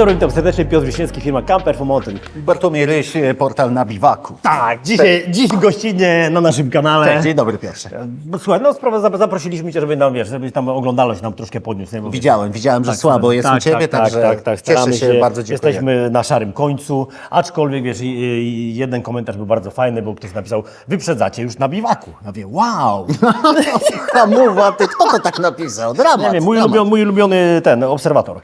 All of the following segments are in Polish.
dobry, witam serdecznie. Piotr Wiśniewski, firma Camper for Mountain. Bartłomiej Ryś, e, portal na Biwaku. Tak, dzisiaj, dziś gościnnie na naszym kanale. Cześć, dzień dobry pierwszy. Bo Słuchaj, no sprawę zap- zaprosiliśmy Cię, żeby nam, wiesz, żeby tam oglądalność nam troszkę podniósł. Nie? Bo Widziałem, widziałem, że słabo jest u Ciebie, także tak, tak, cieszę staramy się, bardzo dziękuję. Jesteśmy na szarym końcu, aczkolwiek wiesz, i- i jeden komentarz był bardzo fajny, bo ktoś napisał, wyprzedzacie już na biwaku. Ja mówię, wow! Hamuwa, ty kto to tak napisał? Dramat. Nie wiem, mój, dramat. ulubiony, mój ulubiony ten, obserwator.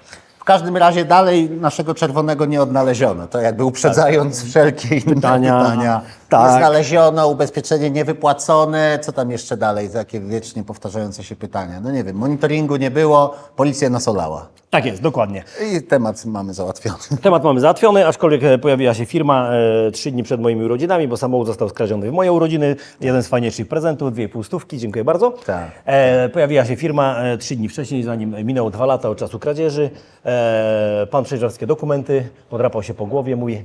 W każdym razie dalej naszego czerwonego nie odnaleziono. To jakby uprzedzając wszelkie inne Pytania, pytania. Tak. Nie znaleziono, ubezpieczenie niewypłacone. Co tam jeszcze dalej? Takie wiecznie powtarzające się pytania. No nie wiem, monitoringu nie było, policja nas olała. Tak jest, dokładnie. I temat mamy załatwiony. Temat mamy załatwiony, aczkolwiek e, pojawiła się firma e, trzy dni przed moimi urodzinami, bo samochód został skradziony w moje urodziny. Jeden z fajniejszych prezentów, dwie pustówki, dziękuję bardzo. Tak. E, pojawiła się firma e, trzy dni wcześniej, zanim minęło dwa lata od czasu kradzieży. E, pan przejrzał wszystkie dokumenty, podrapał się po głowie, mówi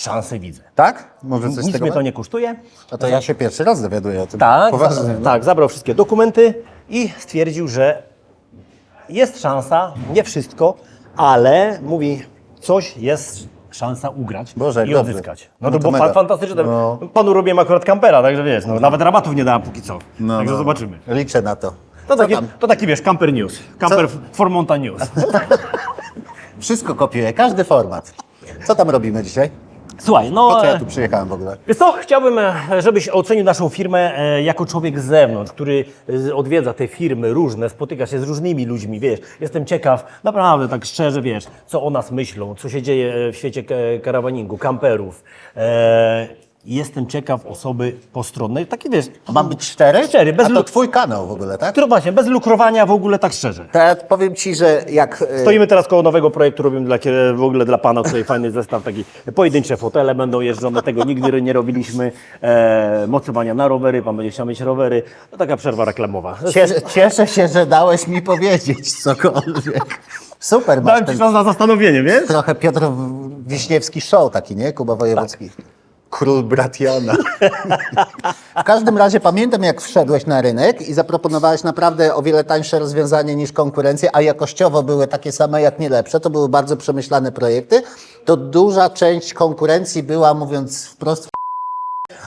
szansę widzę. Tak? Może coś z Nic tego? mnie to nie kosztuje. No to ja się pierwszy raz dowiaduję o tym. Tak, Poważnie. za, tak, zabrał wszystkie dokumenty i stwierdził, że jest szansa, nie wszystko, ale mówi, coś jest szansa ugrać Boże, i dobrze. odzyskać. No, No to to było mega. fa- fantastyczne. No. Panu robiłem akurat kampera, także wiesz, no, nawet rabatów nie dałem póki co. No, także no. zobaczymy. Liczę na to. To taki, to taki, wiesz, camper news. Camper for Mountain news. Wszystko kopiuję, każdy format. Co tam robimy dzisiaj? Słuchaj, no... Po co ja e, tu przyjechałem w ogóle? Wiesz co, chciałbym, e, żebyś ocenił naszą firmę e, jako człowiek z zewnątrz, który odwiedza te firmy różne, spotyka się z różnymi ludźmi, wiesz. Jestem ciekaw, naprawdę tak szczerze, wiesz, co o nas myślą, co się dzieje w świecie ka- karawaningu, kamperów. E, Jestem ciekaw osoby postronnej, takie wiesz, Mam być szczery? Szczery, bez A to lu- twój kanał w ogóle, tak? które właśnie, bez lukrowania w ogóle tak szczerze. Ja powiem Ci, że jak... e, Stoimy teraz koło nowego projektu, robimy dla, kie- w ogóle dla Pana tutaj fajny zestaw, taki pojedyncze fotele będą jeżdżone, tego nigdy nie robiliśmy, e, mocowania na rowery, Pan będzie chciał mieć rowery, to taka przerwa reklamowa. Cieszę, cieszę się, że dałeś mi powiedzieć cokolwiek. Super, masz Dałem Ci ten czas na zastanowienie, wiesz? trochę Piotr Wiśniewski show taki, nie? Kuba Wojewódzki. Król brat Jana. w każdym razie pamiętam, jak wszedłeś na rynek i zaproponowałeś naprawdę o wiele tańsze rozwiązanie niż konkurencja, a jakościowo były takie same, jak nie lepsze. To były bardzo przemyślane projekty. To duża część konkurencji była, mówiąc wprost,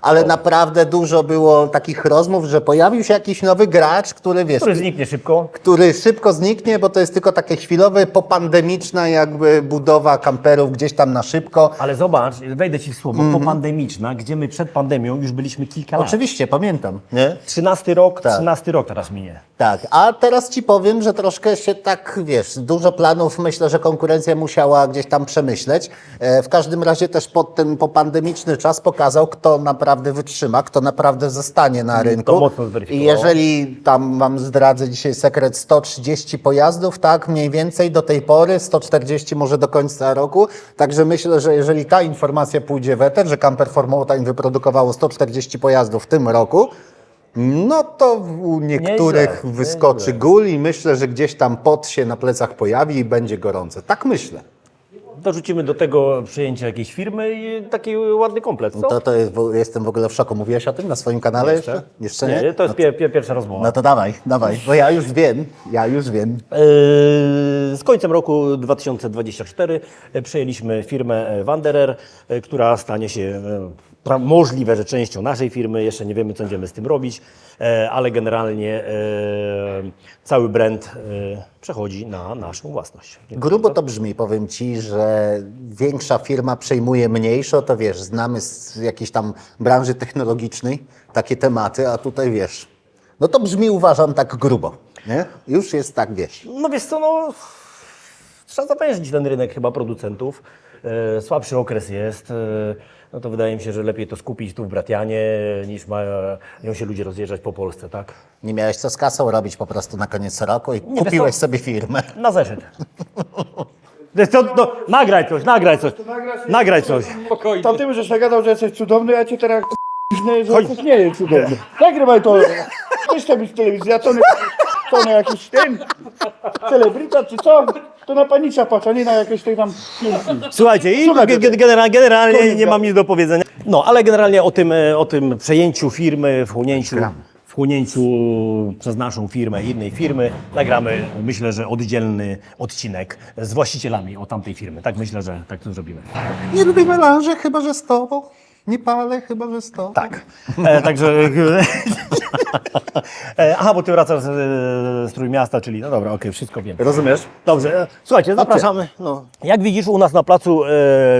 ale naprawdę dużo było takich rozmów, że pojawił się jakiś nowy gracz, który wiesz, Który zniknie szybko. który szybko zniknie, bo to jest tylko takie chwilowe, popandemiczna jakby budowa kamperów gdzieś tam na szybko. Ale zobacz, wejdę Ci w słowo, popandemiczna, gdzie my przed pandemią już byliśmy kilka lat. Oczywiście, pamiętam. Nie? 13 rok, Tak. 13 rok teraz minie. Tak, a teraz ci powiem, że troszkę się tak, wiesz, dużo planów myślę, że konkurencja musiała gdzieś tam przemyśleć. E, w każdym razie też pod ten popandemiczny czas pokazał, kto naprawdę wytrzyma, kto naprawdę zostanie na rynku. mocno zweryfikowało. I jeżeli tam wam zdradzę dzisiaj sekret 130 pojazdów, tak, mniej więcej do tej pory, 140 może do końca roku. Także myślę, że jeżeli ta informacja pójdzie w eter, że Camper for Mountain wyprodukowało 140 pojazdów w tym roku, no to u niektórych Nieźle, wyskoczy nieźle. gól i myślę, że gdzieś tam pot się na plecach pojawi i będzie gorące. Tak myślę. Dorzucimy do tego przyjęcie jakiejś firmy i taki ładny komplet, co? To, to jest, jestem w ogóle w szoku. Mówiłeś o tym na swoim kanale jeszcze? Jeszcze nie? Nie, to jest pie, pierwsza rozmowa. No to dawaj, dawaj, bo ja już wiem, ja już wiem. Yy, Z końcem roku 2024 e, przejęliśmy firmę e, Wanderer, e, która stanie się możliwe, że częścią naszej firmy. Jeszcze nie wiemy, co będziemy z tym robić, e, ale generalnie e, cały brand e, przechodzi na naszą własność. Grubo to brzmi, powiem Ci, że większa firma przejmuje mniejszą, to wiesz, znamy z jakiejś tam branży technologicznej takie tematy, a tutaj wiesz, no to brzmi uważam tak grubo, nie? Już jest tak, wiesz. No wiesz co, no trzeba zawęzić ten rynek chyba producentów. Słabszy okres jest. No to wydaje mi się, że lepiej to skupić tu w Bratianie, niż mają się ludzie rozjeżdżać po Polsce, tak? Nie miałeś co z kasą robić po prostu na koniec roku i wiesz kupiłeś co? sobie firmę. Na zeszyt. Wiesz co, no, nagraj coś, nagraj coś. Nagraj coś. To ty żeś nagadał, że jesteś cudowny, ja cię teraz k***nę, że Chodź. jesteś nie jest cudowny. Nagrywaj to. Chcesz to być w telewizji, a co nie, co nie jakiś ten celebryta czy co? To na panicza patrz, a nie na jakieś tej tam piłki. Słuchajcie, i Słuchaj, ge- ge- generalnie, nie mam nic do powiedzenia. No, ale generalnie o tym, e, o tym przejęciu firmy, wchłonięciu, wchłonięciu przez naszą firmę, innej firmy, nagramy, myślę, że oddzielny odcinek z właścicielami o tamtej firmy. Tak myślę, że tak to zrobimy. Nie lubię melanży, chyba że z tobą. Nie palę, chyba że tobą. Tak. E, także. e, aha, bo ty wracasz z, z Trójmiasta, czyli. No dobra, okej, wszystko wiem. Rozumiesz? Dobrze, e, słuchajcie, zapraszamy. No. Jak widzisz, u nas na placu e,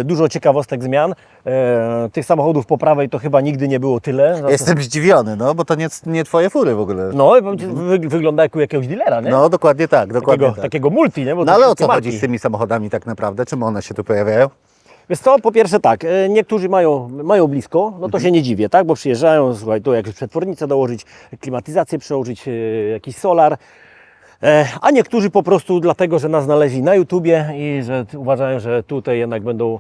dużo ciekawostek zmian. E, tych samochodów po prawej to chyba nigdy nie było tyle. Za Jestem zdziwiony, no, bo to nie, nie twoje fury w ogóle. No, i powiem ci, wy, wygląda jak u jakiegoś dealera, nie? No, dokładnie tak, dokładnie takiego, tak. takiego multi, nie? Bo No to ale o wszystkie co marki. chodzi z tymi samochodami tak naprawdę? Czym one się tu pojawiają? Wiesz co, po pierwsze tak, e, niektórzy mają, mają blisko, no to Mhm. się nie dziwię, tak, bo przyjeżdżają, słuchaj, tu jakąś przetwornicę dołożyć, klimatyzację przełożyć, e, jakiś solar, e, a niektórzy po prostu dlatego, że nas znaleźli na YouTubie i że uważają, że tutaj jednak będą,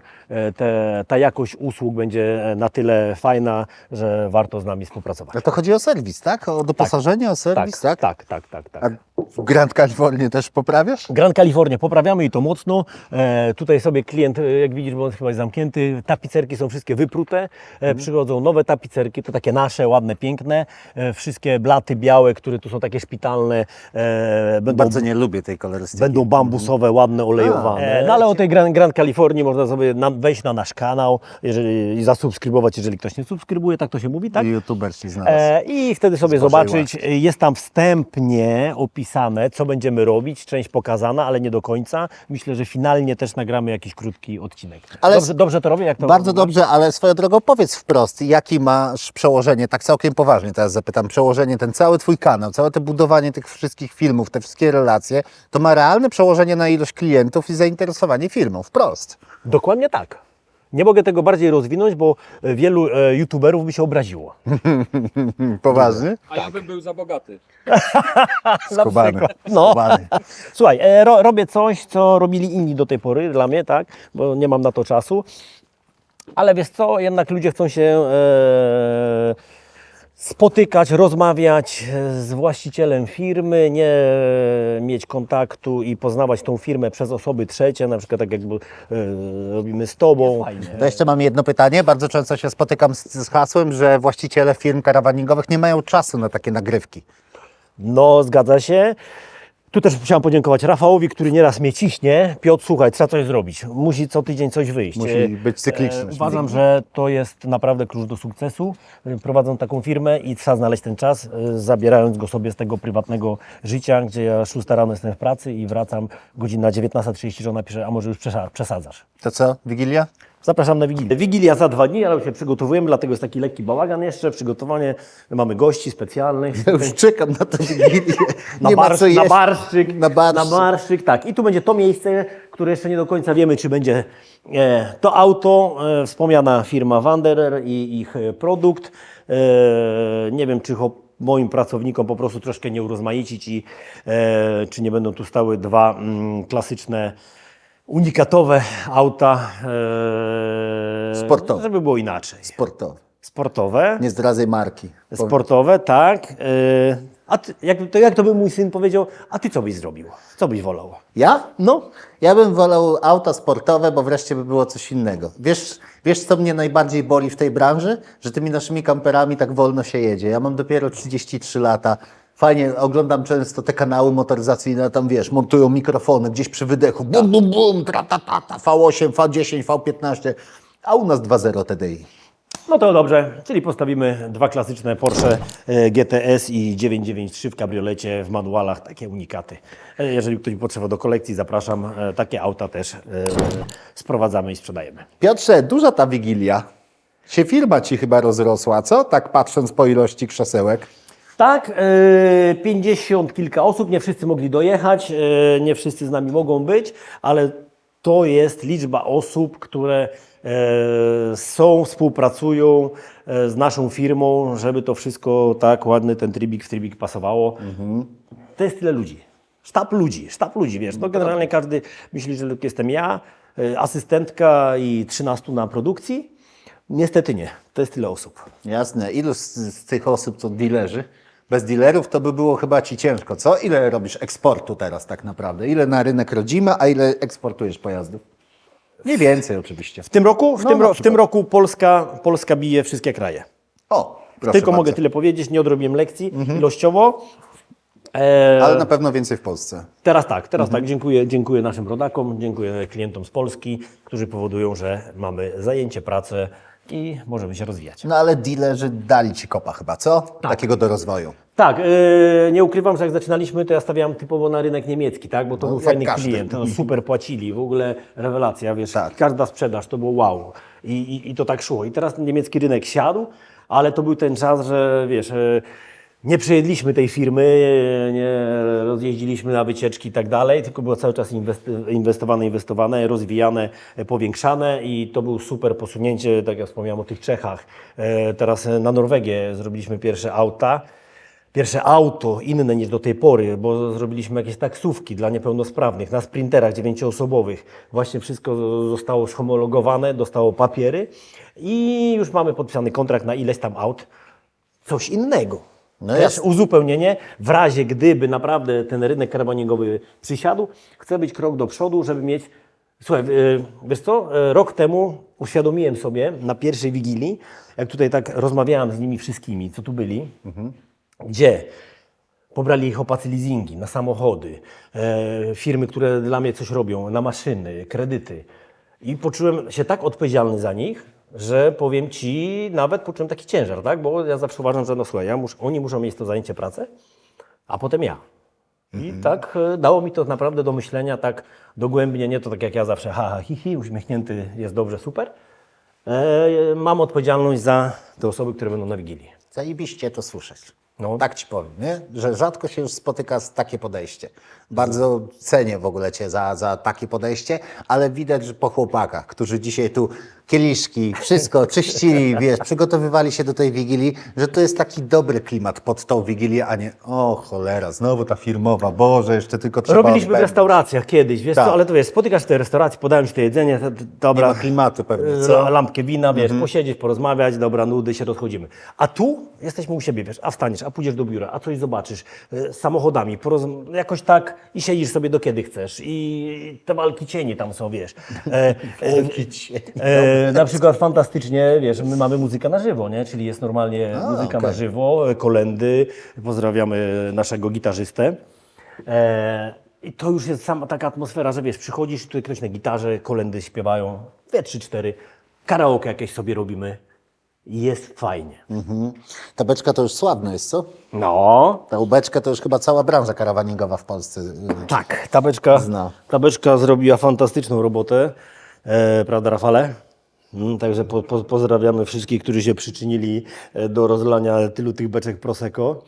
te, ta jakość usług będzie na tyle fajna, że warto z nami współpracować. No to chodzi o serwis, tak? O doposażenie, o serwis, tak? tak, tak, tak, tak. A w Grand California też poprawiasz? Grand California, poprawiamy i to mocno. E, tutaj sobie klient, e, jak widzisz, bo on chyba jest zamknięty, tapicerki są wszystkie wyprute, e, Mhm. przychodzą nowe tapicerki, to takie nasze, ładne, piękne. E, wszystkie blaty białe, które tu są takie szpitalne, e, będą, Bardzo nie lubię tej kolorystyki. będą bambusowe, ładne, olejowane. E, no ale o tej Grand, Grand Californii można sobie na, wejść na nasz kanał jeżeli, i zasubskrybować, jeżeli ktoś nie subskrybuje, tak to się mówi, tak? I YouTuber ci znalazł. E, I wtedy sobie Zboże i zobaczyć, e, jest tam wstępnie opisane, co będziemy robić, część pokazana, ale nie do końca. Myślę, że finalnie też nagramy jakiś krótki odcinek. Ale dobrze, dobrze to robię? Jak to Bardzo dobrze, ale swoją drogą powiedz wprost, jakie masz przełożenie, tak całkiem poważnie teraz zapytam, przełożenie, ten cały twój kanał, całe to budowanie tych wszystkich filmów, te wszystkie relacje, to ma realne przełożenie na ilość klientów i zainteresowanie firmą, wprost. Dokładnie tak. Nie mogę tego bardziej rozwinąć, bo e, wielu e, youtuberów by się obraziło. Poważnie? A ja bym był za bogaty. Skubany. No. Skubany. Słuchaj, e, ro, robię coś, co robili inni do tej pory dla mnie, tak? Bo nie mam na to czasu. Ale wiesz co, jednak ludzie chcą się e, spotykać, rozmawiać z właścicielem firmy, nie mieć kontaktu i poznawać tą firmę przez osoby trzecie, na przykład tak jakby e, robimy z Tobą. To jeszcze mam jedno pytanie. Bardzo często się spotykam z, z hasłem, że właściciele firm karawaningowych nie mają czasu na takie nagrywki. No, zgadza się. Tu też chciałem podziękować Rafałowi, który nieraz mnie ciśnie. Piotr, słuchaj, trzeba coś zrobić. Musi co tydzień coś wyjść. Musi E, być cykliczność. Uważam, że to jest naprawdę klucz do sukcesu. Prowadzą taką firmę i trzeba znaleźć ten czas, e, zabierając go sobie z tego prywatnego życia, gdzie ja 6 rano jestem w pracy i wracam godzina 19.30, żona pisze, a może już przesa- przesadzasz. To co, Wigilia? Zapraszam na Wigilię. Wigilia za dwa dni, ale się przygotowujemy, dlatego jest taki lekki bałagan jeszcze, przygotowanie. Mamy gości specjalnych. Ja już czekam na tę Wigilię. Na, Nie barsz, na barszczyk, Na barszczyk. na barszczyk, tak. I tu będzie to miejsce, które jeszcze nie do końca wiemy, czy będzie e, to auto, e, wspomniana firma Wanderer i ich e, produkt. Nie wiem, czy moim pracownikom po prostu troszkę nie urozmaicić i czy nie będą tu stały dwa mm, klasyczne unikatowe auta. E, Sportowe. Żeby było inaczej. Sportowe. Sportowe. Nie zdradzaj marki. Sportowe, tak. Yy, A ty, jak, to jak to by mój syn powiedział, a ty co byś zrobił? Co byś wolał? Ja? No, Ja bym wolał auta sportowe, bo wreszcie by było coś innego. Wiesz, wiesz, co mnie najbardziej boli w tej branży? Że tymi naszymi kamperami tak wolno się jedzie. Ja mam dopiero 33 lata. Fajnie, oglądam często te kanały motoryzacyjne, tam wiesz, montują mikrofony gdzieś przy wydechu, bum, bum, bum, tra, ta, ta, ta, V8, V10, V15, a u nas 2.0 TDI. no to dobrze, czyli postawimy dwa klasyczne Porsche e, GTS i 993 w kabriolecie w manualach, takie unikaty. E, Jeżeli ktoś potrzeba do kolekcji, zapraszam. E, Takie auta też sprowadzamy i sprzedajemy. Piotrze, duża ta Wigilia. Się firma Ci chyba rozrosła, co? Tak patrząc po ilości krzesełek. Tak, e, 50 kilka osób, nie wszyscy mogli dojechać, e, nie wszyscy z nami mogą być, ale to jest liczba osób, które e, są, współpracują z naszą firmą, żeby to wszystko tak ładny ten trybik w trybik pasowało. To jest tyle ludzi. Sztab ludzi, sztab ludzi, wiesz. No generalnie każdy myśli, że jestem ja, asystentka i 13 na produkcji. Niestety nie, to jest tyle osób. Jasne. Ilu z, z tych osób to dealerzy? Bez dealerów to by było chyba Ci ciężko, co? Ile robisz eksportu teraz tak naprawdę? Ile na rynek rodzimy, a ile eksportujesz pojazdów? Nie więcej oczywiście. W tym roku, w No, tym, na ro, w tym roku Polska, Polska bije wszystkie kraje. O, Proszę Tylko bardzo. mogę tyle powiedzieć, nie odrobiłem lekcji ilościowo. E, Ale na pewno więcej w Polsce. Teraz tak, teraz Mhm. tak. Dziękuję, dziękuję naszym rodakom, dziękuję klientom z Polski, którzy powodują, że mamy zajęcie, pracę i możemy się rozwijać. No ale dealerzy dali ci kopa chyba, co? Takiego do rozwoju. Tak, e, nie ukrywam, że jak zaczynaliśmy, to ja stawiałem typowo na rynek niemiecki, tak? Bo to był jak fajny każdy. klient, no, super płacili, w ogóle rewelacja, wiesz, Tak. każda sprzedaż to było wow. I, i, I to tak szło. I teraz niemiecki rynek siadł, ale to był ten czas, że wiesz, e, nie przejedliśmy tej firmy, nie rozjeździliśmy na wycieczki i tak dalej, tylko było cały czas inwest- inwestowane, inwestowane, rozwijane, e, powiększane i to był super posunięcie, tak jak wspomniałem o tych Czechach. Teraz na Norwegię zrobiliśmy pierwsze auta pierwsze auto inne niż do tej pory, bo zrobiliśmy jakieś taksówki dla niepełnosprawnych na sprinterach dziewięcioosobowych. Właśnie wszystko zostało schomologowane, dostało papiery i już mamy podpisany kontrakt na ileś tam aut. Coś innego. No Też jasne. uzupełnienie, w razie gdyby naprawdę ten rynek karawaningowy przysiadł, chcę być krok do przodu, żeby mieć Słuchaj, y, wiesz co, Y, rok temu uświadomiłem sobie na pierwszej Wigilii, jak tutaj tak rozmawiałem z nimi wszystkimi, co tu byli, gdzie pobrali ich opacy leasingi na samochody, e, firmy, które dla mnie coś robią, na maszyny, kredyty. I poczułem się tak odpowiedzialny za nich, że powiem Ci, nawet poczułem taki ciężar, tak? Bo ja zawsze uważam, że no słuchaj, ja mus, oni muszą mieć to zajęcie pracę, a potem ja. I tak e, dało mi to naprawdę do myślenia, tak dogłębnie, nie to tak jak ja zawsze, ha, ha, hi, hi, uśmiechnięty, jest dobrze, super. E, mam odpowiedzialność za te osoby, które będą na Wigilii. Zajebiście to słyszeć. No. Tak ci powiem, nie? że rzadko się już spotyka z takie podejście. Bardzo cenię w ogóle Cię za, za takie podejście, ale widać, że po chłopakach, którzy dzisiaj tu kieliszki, wszystko czyścili, wiesz, przygotowywali się do tej Wigilii, że to jest taki dobry klimat pod tą Wigilię, a nie o cholera, znowu ta firmowa, Boże, jeszcze tylko trzeba Robiliśmy w odbędzie. restauracjach kiedyś, wiesz Tak. co, ale to wiesz, spotykasz się w tej restauracji, podają ci to jedzenie, to- to- Nie dobra, ma klimatu pewnie, co? lampkę wina, wiesz, posiedzieć, porozmawiać, dobra, nudy, się rozchodzimy. A tu jesteśmy u siebie, wiesz, a wstaniesz, a pójdziesz do biura, a coś zobaczysz, e, z samochodami, poroz- jakoś tak i siedzisz sobie do kiedy chcesz i te walki cieni tam są, wiesz. E, e, e, na przykład fantastycznie, wiesz, my mamy muzykę na żywo, nie? Czyli jest normalnie muzyka na okej. żywo, kolendy, pozdrawiamy naszego gitarzystę. E, I to już jest sama taka atmosfera, że wiesz, przychodzisz, tutaj ktoś na gitarze, kolendy śpiewają, dwie, trzy, cztery, karaoke jakieś sobie robimy jest fajnie. Ta beczka to już sławna jest, co? No, Ta ubeczka to już chyba cała branża karawaningowa w Polsce. y, tak, ta beczka, Zna. ta beczka zrobiła fantastyczną robotę, e, prawda Rafale? Mm, Także po, po, pozdrawiamy wszystkich, którzy się przyczynili e, do rozlania tylu tych beczek Prosecco.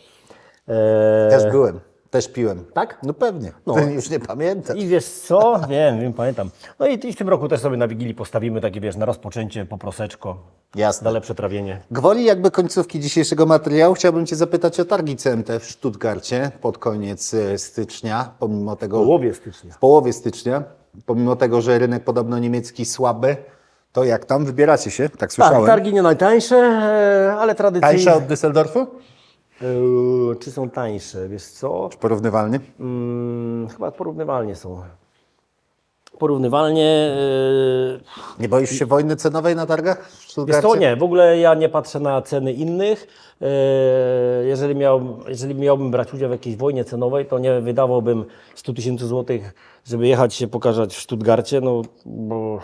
E, Też byłem, też piłem. Tak? No pewnie. No. Już nie pamiętam. I wiesz co? Wiem, wiem, pamiętam. No i, i w tym roku też sobie na Wigilii postawimy takie, wiesz, na rozpoczęcie po proseczko. Jasne. Na lepsze trawienie. Gwoli jakby końcówki dzisiejszego materiału chciałbym Cię zapytać o targi CMT w Stuttgarcie pod koniec e, stycznia, pomimo tego... W połowie stycznia. W połowie stycznia, pomimo tego, że rynek podobno niemiecki słaby, to jak tam wybieracie się? Tak Tak, słyszałem. targi nie najtańsze, e, ale tradycyjnie. Tańsze od Düsseldorfu? E, Czy są tańsze? Wiesz co? Porównywalnie? Mm, chyba porównywalnie są. Porównywalnie. e, Nie boisz się wojny cenowej na targach w Wiesz co, nie, w ogóle ja nie patrzę na ceny innych. E, Jeżeli, miał, jeżeli miałbym brać udział w jakiejś wojnie cenowej, to nie wydawałbym 100 tysięcy złotych, żeby jechać się pokazać w Stuttgarcie, no bo,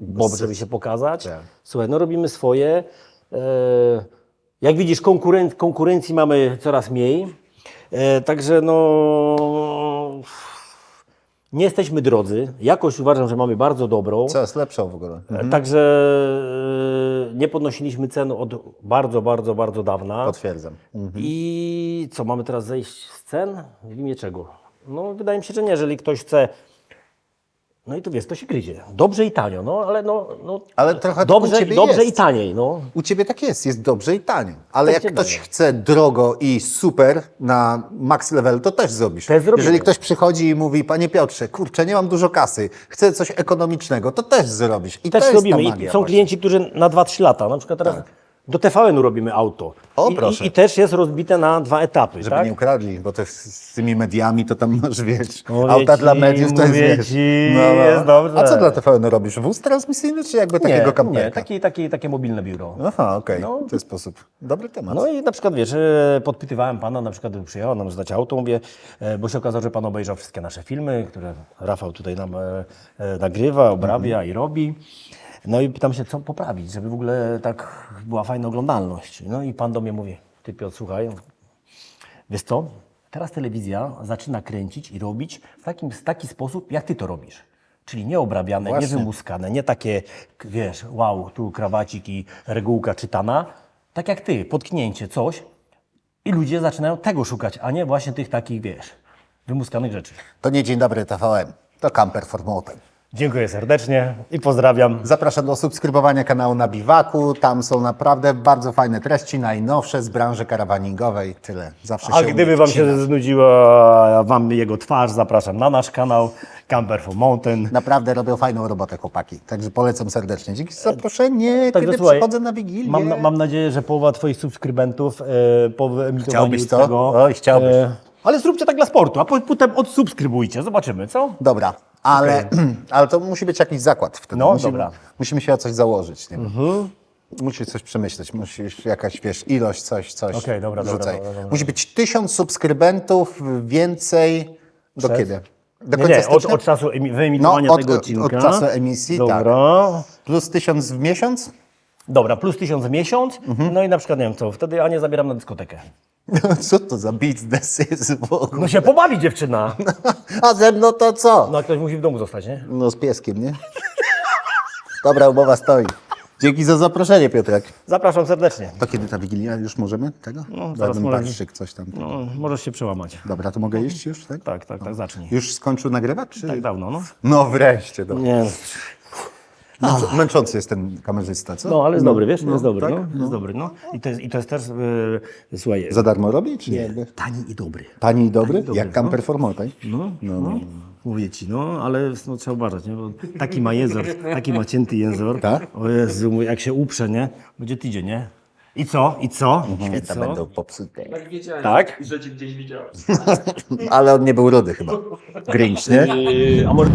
bo żeby się pokazać. Tak. Słuchaj, no robimy swoje. E, Jak widzisz, konkuren konkurencji mamy coraz mniej. E, Także no... Nie jesteśmy drodzy. Jakość uważam, że mamy bardzo dobrą. Coraz lepszą w ogóle. E, Także e, nie podnosiliśmy cen od bardzo, bardzo, bardzo dawna. Potwierdzam. I co, mamy teraz zejść z cen? W imię czego? No, wydaje mi się, że nie. Jeżeli ktoś chce. No i to wiesz, to się gryzie. Dobrze i tanio, no ale no. no Ale trochę u dobrze, Ciebie dobrze jest. i taniej, no. U Ciebie tak jest, jest dobrze i tanio. Ale Tak jak ktoś dzieje. chce drogo i super na max level, to też zrobisz. Też. Jeżeli ktoś przychodzi i mówi, panie Piotrze, kurczę, nie mam dużo kasy, chcę coś ekonomicznego, to też zrobisz. I Też robimy. I są właśnie. klienci, którzy na 2-3 lata. Na przykład teraz Tak. Do TVN-u robimy auto. O, I, proszę. I, I też jest rozbite na dwa etapy, Żeby tak? nie ukradli, bo to z, tymi mediami to tam masz, wiesz, Mówię auta ci, dla mediów to jest, wiesz, ci, jest dobrze. A co dla TVN robisz? Wóz transmisyjny, czy jakby takiego nie, kamperka? nie taki, taki, takie mobilne biuro. Aha, okej, No. w ten sposób. Dobry temat. No i na przykład, wiesz, e, podpytywałem pana, na przykład przyjechał nam zdać auto, mówię, e, bo się okazało, że pan obejrzał wszystkie nasze filmy, które Rafał tutaj nam e, nagrywa, obrabia i robi. No i pytam się, co poprawić, żeby w ogóle tak była fajna oglądalność. No i pan do mnie mówi, ty Piotr, słuchaj, wiesz co, teraz telewizja zaczyna kręcić i robić w, takim, taki sposób, jak ty to robisz. Czyli nie obrabiane, nie Właśnie. wymuskane, nie takie, wiesz, wow, tu krawacik i regułka czytana. Tak jak ty, potknięcie, coś. I ludzie zaczynają tego szukać, a nie właśnie tych takich, wiesz, wymuskanych rzeczy. To nie dzień dobry TVN, to kamper formotem. Dziękuję serdecznie i pozdrawiam. Zapraszam do subskrybowania kanału na Biwaku. Tam są naprawdę bardzo fajne treści, najnowsze z branży karawaningowej. Tyle. Zawsze A się gdyby Wam się znudziła Wam jego twarz, zapraszam na nasz kanał Camper for Mountain. Naprawdę robią fajną robotę chłopaki. Także polecam serdecznie. Dzięki za zaproszenie, Także kiedy słuchaj, przychodzę na Wigilię. Mam, mam nadzieję, że połowa Twoich subskrybentów e, po wyemitowaniu Chciałbyś to? tego... Oj, chciałbyś. Ale zróbcie tak dla sportu, a po- potem odsubskrybujcie. Zobaczymy, co? Dobra, ale, ale to musi być jakiś zakład wtedy. No, musimy, dobra. Mhm. Musimy się o coś założyć. Nie? Musisz coś przemyśleć, musisz jakaś, wiesz, ilość, coś, coś Okej, dobra, dobra, rzucaj. dobra, dobra. Musi być tysiąc subskrybentów więcej do kiedy? Do Nie, końca nie, od, stycznia? od czasu emi- wyemitowania No, od- tego od- odcinka. od czasu emisji, tak. Dobra. Plus tysiąc w miesiąc? Dobra, plus tysiąc w miesiąc. Mhm. No i na przykład, nie wiem co, wtedy Anię zabieram na dyskotekę. Co to za biznes jest w ogóle? No się pobawi dziewczyna. A ze mną to co? No a ktoś musi w domu zostać, nie? No z pieskiem, nie? Dobra, umowa stoi. Dzięki za zaproszenie, Piotrek. Zapraszam serdecznie. To kiedy ta Wigilia? Już możemy tego? No, zaraz barszczyk, coś tam. No, możesz się przełamać. Dobra, to mogę iść już, tak? Tak, tak, tak, zacznij. Już skończył nagrywać, czy? Tak dawno, no. No wreszcie, dobra. Nie, Męczą- Męczący jest ten kamerzysta, co? no ale jest dobry, wiesz, jest dobry, tak? no. Jest dobry, no. I to jest, i to jest też, yy, słuchaj, Za darmo robi, czy jakby? tani i dobry. Tani i dobry? dobry, Jak kamper formotaj? No, no, Mówię ci, no, ale no, trzeba uważać, nie? Bo taki ma język, taki ma cięty język. Tak? O Jezu, jak się uprze, nie? Będzie tydzień, nie? I co? I co? I Święta co? będą popsute. Tak wiedziałem, Tak? że cię gdzieś widziałem. Ale on nie był rudy chyba. Grinch, nie? Yy, a może...